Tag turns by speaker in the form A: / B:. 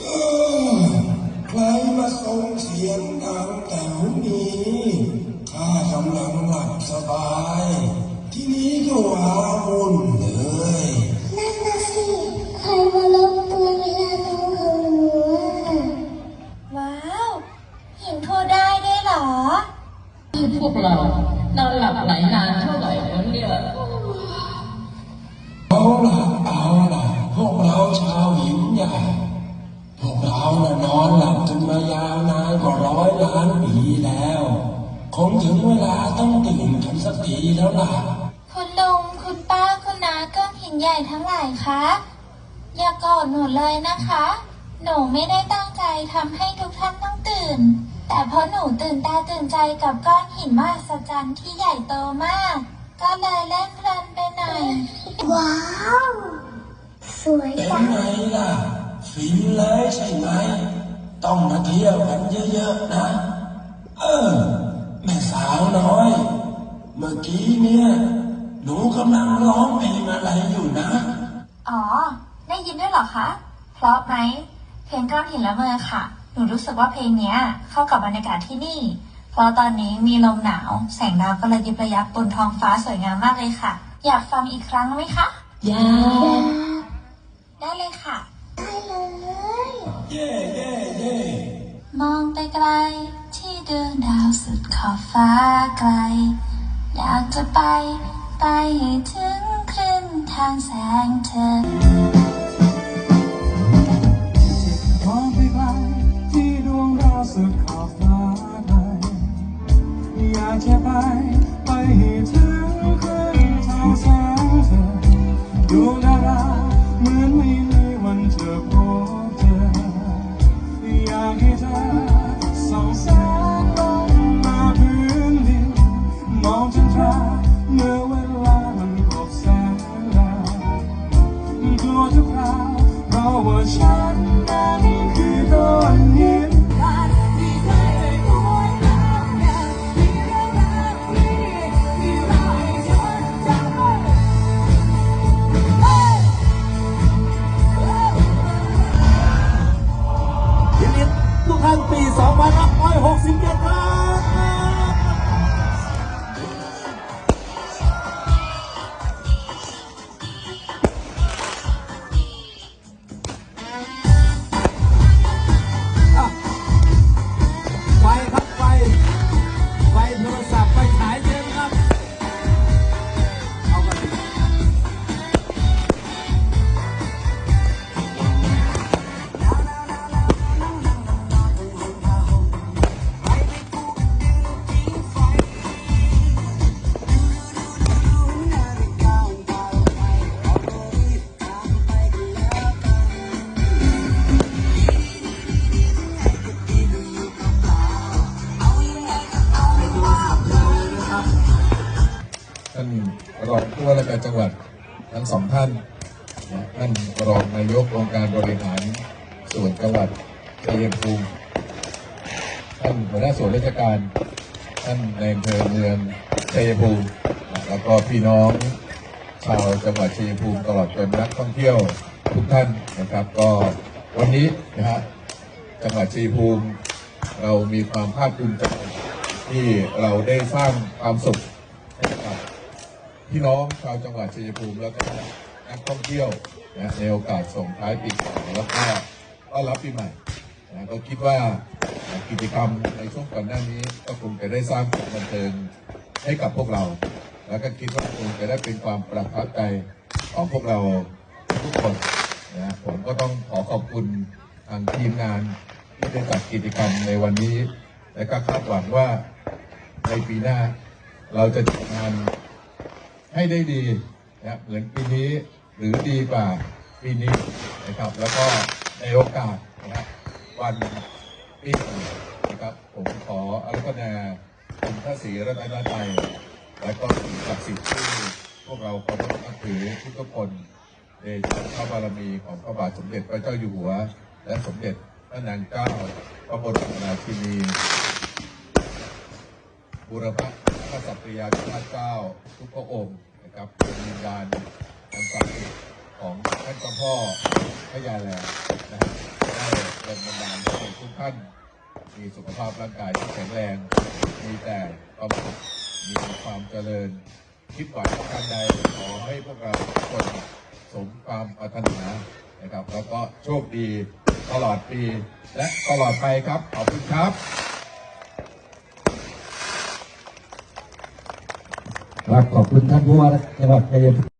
A: เออใครมาส่งเสียงดังแต่วนี้ข้ากำลังหลับสบาย ที่นี้ก็ว้าวุ่นเลย
B: นั่นน่ะสิใครมารบกวนเวลานอนของหนูอะ
C: ว้าวหญิงพูดได้ด้วยเหรอ
D: ที่พวกเรานอนหลับไหลนานเท่าไหร่แล้วเนี่ย
A: ต้องตื่นกันสักทีแล้วล่ะ
C: คุณลุงคุณป้าคุณน้าก้อนหินใหญ่ทั้งหลายคะ อย่าโกรธหนูเลยนะคะ หนูไม่ได้ตั้งใจทำให้ทุกท่านต้องตื่น แต่เพราะหนูตื่นตาตื่นใจกับก้อนหินมหัศจรรย์ที่ใหญ่โตมาก ก็เลยเล่นเพลินไปหน่อย
B: ว้าว สวย
A: เป็น
B: จัง
A: ไงล่ะฟินเลยใช่ไหม ต้องมาเที่ยวกันเยอะๆนะ เออแม่สาวน้อย เมื่อกี้เนี่ย หนูกำลังร้องเพลงอะไรอยู่นะ
C: อ๋อ ได้ยินด้วยเหรอคะ เพราะไหม เพลงก้อนหินละเมอค่ะ หนูรู้สึกว่าเพลงเนี้ย เข้ากับบรรยากาศที่นี่ เพราะตอนนี้มีลมหนาว แสงดาวก็เลยยิบระยับบนท้องฟ้าสวยงามมากเลยค่ะ อยากฟังอีกครั้งไหมคะ
D: ยา
C: ได้เลยค่ะ
B: ได้เลย
A: เย่เย่เย่
C: มองไปไกลที่ ดวงดาวสุดขอบฟ้าไกล อยากจะไป ไปให้ถึงครึ่งทางแสงเธอ
E: มองไปไกลที่ดวงดาวสุดขอบฟ้าไกลอยากจะไป ไปให้ถึงครึ่งทางแสงเธอดวงดาร ราะว่าฉันนั้นคือก้อนหินทุกท่านปี 2567 ครับ ท่านรอ
F: งผู้ว่าราชการจังหวัดทั้งสองท่านท่านรองนายกองค์การบริหารส่วนจังหวัดชัยภูมิท่านหัวหน้าส่วนราชการ ท่านในอำเภอเมืองชัยภูมิแล้วก็พี่น้องชาวจังหวัดชัยภูมิตลอดจนนักท่องเที่ยวทุกท่านนะครับ ก็วันนี้นะฮะจังหวัดชัยภูมิ เรามีความภาคภูมิใจที่เราได้สร้างความสุข พี่น้องชาวจังหวัดชัยภูมิแล้วก็นักท่องเที่ยวนะในโอกาสส่งท้ายปีเก่าแล้วก็ต้อนรับปีใหม่นะก็คิดว่ากิจกรรมในช่วงก่อนหน้านี้ ก็คงจะได้สร้างความบันเทิงให้กับพวกเรา แล้วก็คิดว่าคงจะได้เป็นความประทับใจของพวกเราทุกคนนะผมก็ต้องขอขอบคุณทางทีมงานที่ได้จัดกิจกรรมในวันนี้ และก็คาดหวังว่าในปีหน้าเราจะจัดงาน ให้ได้ดีนะเหมือนปีนี้หรือดีกว่าปีนี้นะครับ แล้วก็ในโอกาสนะครับวันปีใหม่นะครับ ผมขออารัธนาคุณพระศรีรัตนตรัยและก็สิ่งศักดิ์สิทธิ์ที่พวกเราเคารพนับถือทุกคนเดชะพระบารมีของพระบาทสมเด็จพระเจ้าอยู่หัว และสมเด็จพระนางเจ้าพระบรมราชินีบูรพ พระสัตยาธิราชเจ้าทุกพระองค์นะครับเป็นวิญญาณอันศักดิ์สิทธิ์ของท่านเจ้าพ่อพระยาแลนะครับได้เป็นบันดาลให้ทุกท่านมีสุขภาพร่างกายที่แข็งแรง มีแต่ความสุขมีความเจริญ คิดหวังประการใดขอให้พวกเราทุกคนสมความปรารถนานะครับ แล้วก็โชคดีตลอดปี และตลอดไปครับ ขอบคุณครับ
G: ครับ ขอบคุณท่านผู้ว่าจังหวัดชัยภูมิ